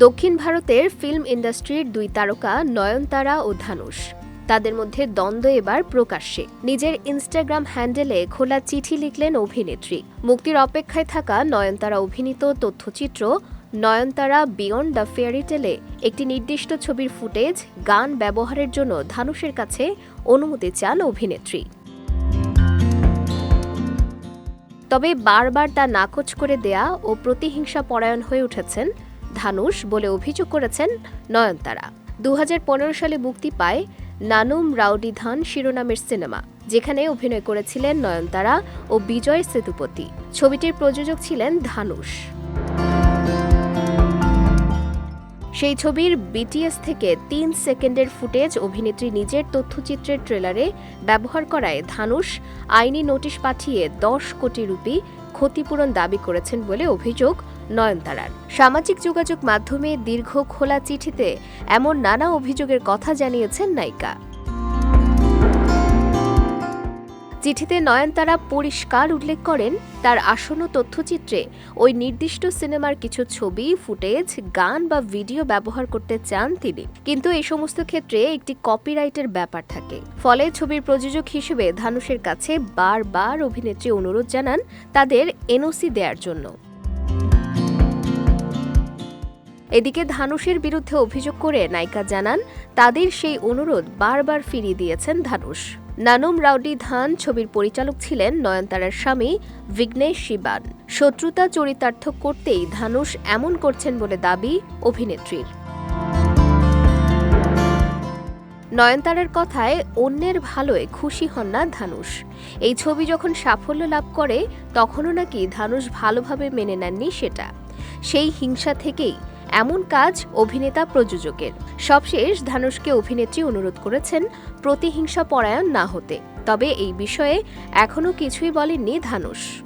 দক্ষিণ ভারতের ফিল্ম ইন্ডাস্ট্রির দুই তারকা নয়নতারা ও ধানুষ তাদের মধ্যে দ্বন্দ্ব এবার প্রকাশ্যে। নিজের ইনস্টাগ্রাম হ্যান্ডেলে খোলা চিঠি লিখলেন অভিনেত্রী। মুক্তির অপেক্ষায় থাকা নয়নতারা অভিনীত তথ্যচিত্র নয়নতারা বিয়ন্ড দ্য ফেয়ারিটেলে একটি নির্দিষ্ট ছবির ফুটেজ, গান ব্যবহারের জন্য ধানুষের কাছে অনুমতি চান অভিনেত্রী। তবে বারবার তা নাকচ করে দেয়া ও প্রতিহিংসা পরায়ণ হয়ে উঠেছেন ধানুষ বলে অভিযোগ করেছেন নয়নতারা। দু হাজার পনেরো সালে মুক্তি পায় নানুম রাউডি ধান শিরোনামের সিনেমা, যেখানে অভিনয় করেছিলেন নয়নতারা ও বিজয় সেতুপতি। ছবিটির প্রযোজক ছিলেন ধানুষ সেই ছবির বিটিএস থেকে তিন সেকেন্ডের ফুটেজ অভিনেত্রী নিজের তথ্যচিত্রের ট্রেলারে ব্যবহার করায় ধানুষ আইনি নোটিশ পাঠিয়ে দশ কোটি রুপি ক্ষতিপূরণ দাবি করেছেন বলে অভিযোগ নয়নতারার। সামাজিক যোগাযোগ মাধ্যমে দীর্ঘ খোলা চিঠিতে এমন নানা অভিযোগের কথা জানিয়েছেন নায়িকা। চিঠিতে নয়নতারা পরিষ্কার উল্লেখ করেন, তার আসন্ন তথ্যচিত্রে ওই নির্দিষ্ট সিনেমার কিছু ছবি, ফুটেজ, গান বা ভিডিও ব্যবহার করতে চান তিনি। কিন্তু এই সমস্ত ক্ষেত্রে একটি কপিরাইটের ব্যাপার থাকে। ফলে ছবির প্রযোজক হিসেবে ধানুষের কাছে বারবার অভিনেত্রী অনুরোধ জানান তাদের এনওসি দেওয়ার জন্য। এদিকে ধানুষের বিরুদ্ধে অভিযোগ করে নায়িকা জানান, তাদের সেই অনুরোধ বারবার ফিরিয়ে দিয়েছেন ধানুষ নানুম রাউডি ধান ছবির পরিচালক ছিলেন নয়নতারার স্বামী বিঘ্নেশ শিবান। শত্রুতা চরিতার্থ করতেই ধানুষ এমন করছেন বলে দাবি অভিনেত্রীর। নয়নতারার কথায় অন্যের ভালোয় খুশি হন না ধানুষ এই ছবি যখন সাফল্য লাভ করে, তখনও নাকি ধানুষ ভালোভাবে মেনে নেননি সেটা। সেই হিংসা থেকেই এমন কাজ অভিনেতা প্রযোজকের। সবশেষ ধানুষকে অভিনেত্রী অনুরোধ করেছেন প্রতিহিংসা পরায়ণ না হতে। তবে এই বিষয়ে এখনও কিছুই বলেননি ধানুষ